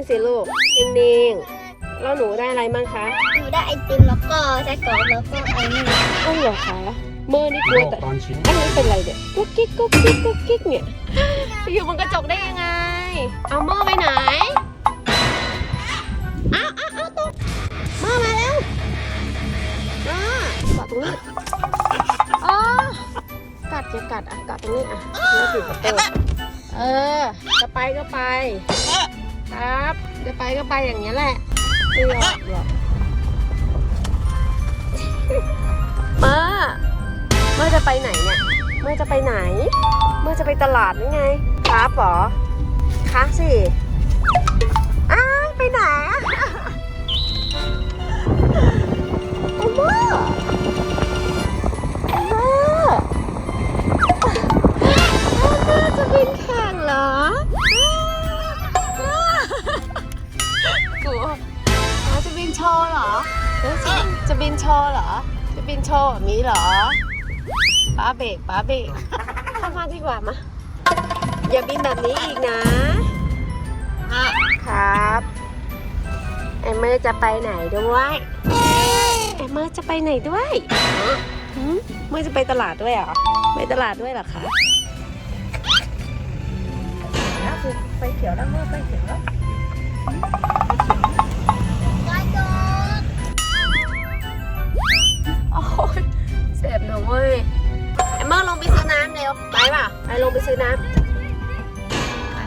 งๆสิลูกนิ่งๆแล้วหนูได้อะไรมั่งคะหนูได้ไอติมแล้วก็ไส้กรอกแล้วก็ไอ้นี่อ้าวเหรอคะมือนี่กลัวแต่ตอนชิ้นอันนี้เป็นอะไรเนี่ยกุ๊กกิ๊กกุ๊กกิ๊กกุ๊กกิ๊กเนี่ยไปอยู่บนกระจกได้ยังไง เอาเมื่อไปไหนเอาเอาเอาตกเมื่อมาแล้วอ่าเกาะตรงนี้อ๋อกัดอย่ากัดอะกัดตรงนี้อะนี่ปิดประตูเออจะไปก็ไป ครับ จะไปก็ไปอย่างนี้ยแหละไม่ยอมหรอกมาเมื่อจะไปไหนเนี่ยเมื่อจะไปไหน เมื่อจะไปตลาดหรือไงครับเหรอคะสิอ้าวไปไหนอะไอ้เมื่อไอ้เมื่อไอ้เมื่อจะบินแข่ นโชว์แบบนี้เหรอป้าเบรกป้าเบรกเข้ามาดีกว่ามาอย่าบินแบบนี้อีกนะอะครับไอเมอร์จะไปไหนด้วยไอเมอร์จะไปไหนด้วยหืมเมอร์จะไปตลาดด้วยเหรอไปตลาดด้วยเหรอคะแล้วคือไปเขียวแล้วเมอร์ไปเขียวแล้ว ลงไปซื้อน้ำไป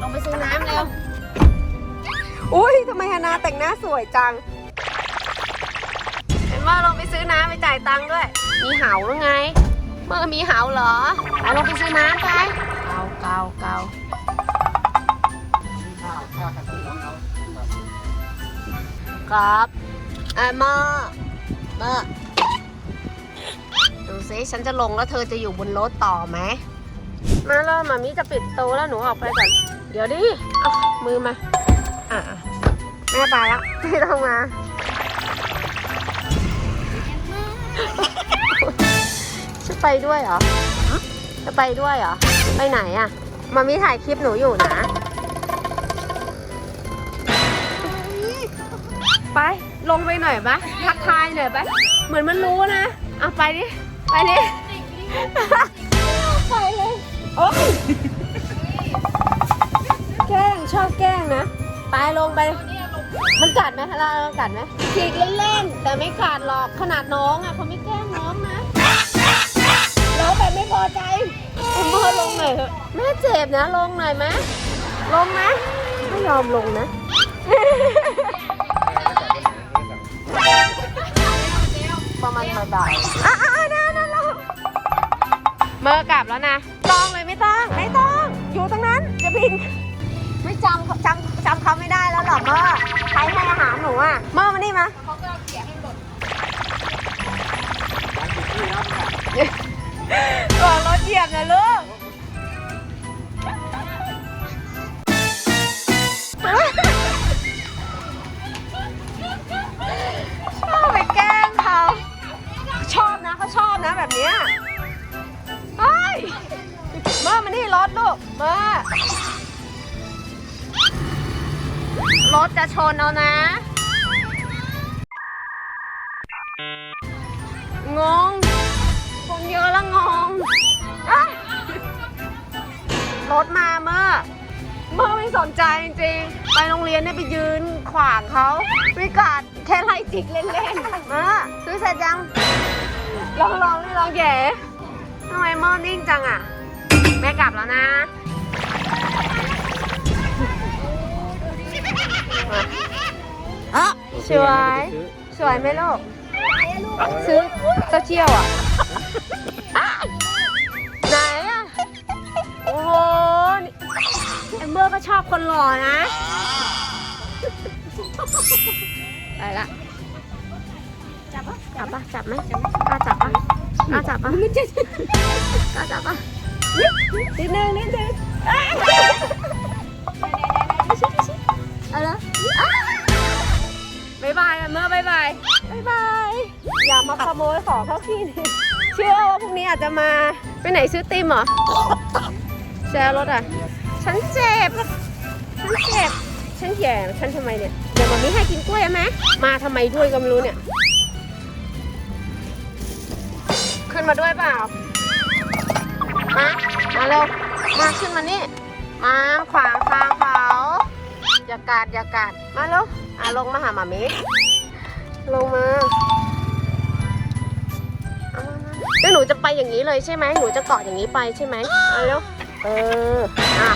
ลงไปซื้อน้ำเร็ว อุ้ยทำไมฮานาแต่งหน้าสวยจัง เห็นว่าลงไปซื้อน้ำไปจ่ายตังค์ด้วย มีเหาหรือไง เมื่อมีเหาเหรอเอาลงไปซื้อน้ำไป เกาเกาเกาข้าวข้าวกันทุกน้องเขาครับไอ้เมื่อเมื่อ ดูซิฉันจะลงแล้วเธอจะอยู่บนรถต่อไหมมาแล้วมามีจะปิดโตแล้วหนูออกไปก่อน เดี๋ยวดิเอามือมา อะแม่ไปแล้วไม่ต้องมา จะไปด้วยเหรอ จะไปด้วยเหรอ ไปไหนอะ มามีถ่ายคลิปหนูอยู่นะ ไป ลงไปหน่อยปะทักทายหน่อยปะเหมือนมันรู้นะ เอาไปดิ ไปดิไปเลยโอ๊ยแกล้งชอบแกล้งนะ ไปลงไป มันกัดไหมคะเรากัดไหมฉีกเล่นๆ แต่ไม่กัดหรอกขนาดน้องอะเขาไม่แกล้งน้องนะร้องแบบไม่พอใจอุ้มพ่อลงหน่อยเถอะแม่เจ็บนะลงหน่อยไหมลงนะไม่ยอมลงนะประมาณบ่ายๆอะอะอะนะนะลง เมื่อกลับแล้วนะต้องเลยไม่ต้องไม่ต้อง อยู่ตรงนั้นจะบิน ไม่จำจำจำเขาไม่ได้แล้วหรอเมื่อใครให้อาหารหนูอะเมื่อมานี่มาก่ รถลูกเมื่อรถจะชนเอานะ งง คนเยอะแล้วงงรถมาเมื่อ เมื่อไม่สนใจจริงๆ ไปโรงเรียนเนี่ยไปยืนขวางเขาไม่กัดแค่ไล่จิกเล่นๆมาซื้อเสร็จยังลองลองนี่ลองแย่ทำไมเมื่อนิ่งจังอะ ม่กลับแล้วนะอะสวยสวยไหมลูกซื้อโซเชียลอะอะ ไหนอะ โอ้โหนี่แอมเบอร์ก็ชอบคนหล่อนะ ไปละ จับปะจับปะจับไหมกล้าจับปะกล้าจับปะไม่ใช่กล้าจับปะ นิดนึงนิดนึงอะเอาละอะบ๊ายบายแอมเบอร์บ๊ายบายบ๊ายบายอย่ามาขโมยของเขาขี้นี่เชื่อว่าพรุ่งนี้อาจจะมาไปไหนซื้อติมเหรอแชร์รถอะ ฉันเจ็บ ฉันเจ็บ ฉันแย่ฉันทำไมเนี่ย เดี๋ยวมามีให้กินกล้วยไหมมาทำไมด้วยก็ไม่รู้เนี่ย ขึ้นมาด้วยเปล่า มา มาเร็ว มาขึ้นมานี่ มาขวางทางเขาอย่ากาดอย่ากาด มาเร็ว อะลงมาหาหมามิลงมาเอามามาแล้วหนูจะไปอย่างนี้เลยใช่ไหมหนูจะเกาะอย่างนี้ไปใช่ไหมเอาเร็ว เออ อะ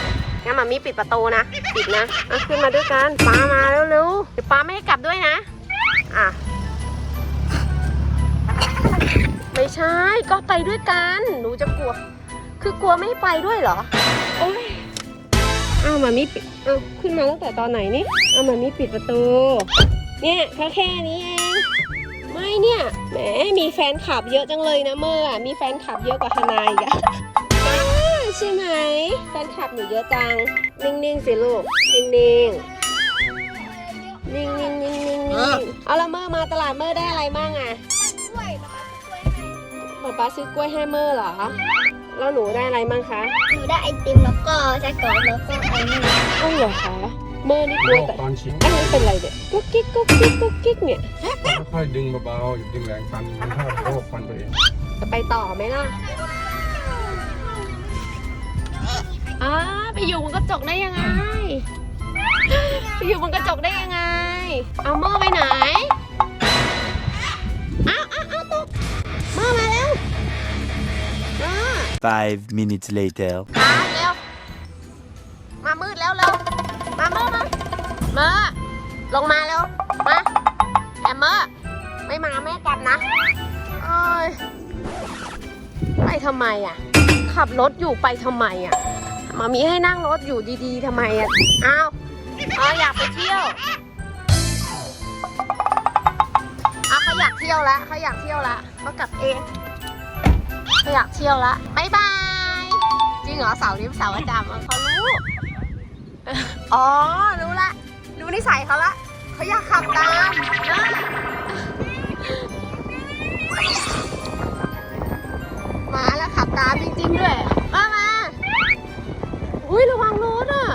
งั้นหมามิปิดประตูนะ ปิดนะอะขึ้นมาด้วยกันป้ามาเร็วๆเดี๋ยวป้าไม่ให้กลับด้วยนะ อะ ไม่ใช่ ก็ไปด้วยกัน หนูจะกลัว คือกลัวไม่ให้ไปด้วยเหรอ โอ้ยอ้าวหมามิปิดเอาขึ้นมาตั้งแต่ตอนไหนนี่เอาหมามิปิดประตู เนี่ยแค่แค่นี้เอง ไม่เนี่ย แหม มีแฟนคลับเยอะจังเลยนะเมื่ออะมีแฟนคลับเยอะกว่าทนายอีกอะอ้าวใช่ไหม แฟนคลับหนูเยอะจัง นิ่งๆสิลูก นิ่งๆนิ่งๆนิ่งๆนิ่งๆนิ่งๆเอาละเมื่อมาตลาดเมื่อได้อะไรบ้างอะกล้วยป๊าป๊ากล้วยให้ป๊าป๊าซื้อกล้วยให้เมื่อเหรอ แล้วหนูได้อะไรบ้างคะหนูได้ไอติมแล้วก็ไส้กรอกแล้วก็ไอ้นี่อ้าวเหรอคะเมื่อนี่กลัวแต่ตอนชิมอันนี้เป็นอะไรเนี่ยกุ๊กกิ๊กกุ๊กกิ๊กกุ๊กกิ๊กเนี่ยค่อยๆดึงเบาๆอย่าดึงแรงฟันมันชอบโรคฟันตัวเองจะไปต่อไหมล่ะอ้าไปอยู่บนกระจกได้ยังไงไปอยู่บนกระจกได้ยังไงเอาเมื่อไปไหน Five minutes later. มาเร็ว มามืดแล้วเร็ว มาเมื่อมาเมื่อลงมาเร็ว มาแอมเมอร์ไม่มาแม่กลับนะเอ้ยไปทำไมอะ ขับรถอยู่ไปทำไมอะมามีให้นั่งรถอยู่ดีๆทำไมอะอ้าวเอาอยากไปเที่ยวอะเขาอยากเที่ยวแล้วเขาอยากเที่ยวแล้วเขากลับเอง เขาอยากเที่ยวแล้วบายบาย จริงเหรอเสาร์นี้เสาร์ประจำอะเขารู้ อ๋อ รู้ละ รู้นิสัยเขาละ เขาอยากขับตามนะมาแล้วขับตามจริงๆด้วยมามาอุ้ยระวังรถอะ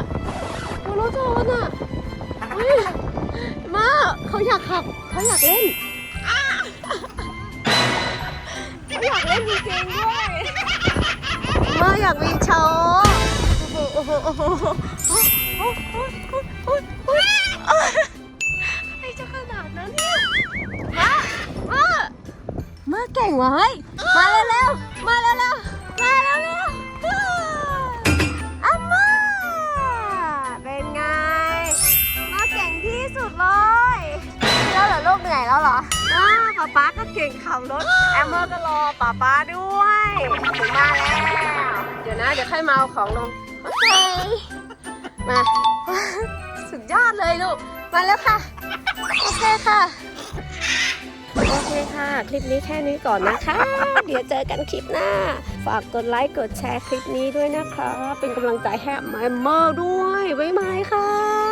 ระวังรถชนอะอุ้ยมาเขาอยากขับ เขาอยากเล่น ล่นจริงๆด้วยมาอยากมีโชว์โอ้โหโอ้โหโอ้โหโอ้โหโอ้โหโอ้โหโอ้โหใครจะขนาดนั้นเนี่ยมามามาเก่งวะเฮ้ยมาเร็วๆมาเร็วๆ ป๊าป๊าก็เก่งขับรถแอมเมอร์ก็รอป๊าป๊าด้วยถึงมาแล้ว เดี๋ยวนะ เดี๋ยวค่อยมาเอาของลงโอเค มา สุดยอดเลยลูก มาแล้วค่ะ โอเคค่ะ โอเคค่ะ คลิปนี้แค่นี้ก่อนนะคะ เดี๋ยวเจอกันคลิปหน้า ฝากกดไลค์ กดแชร์คลิปนี้ด้วยนะคะ เป็นกำลังใจให้แอมเมอร์ด้วย บ๊ายบายค่ะ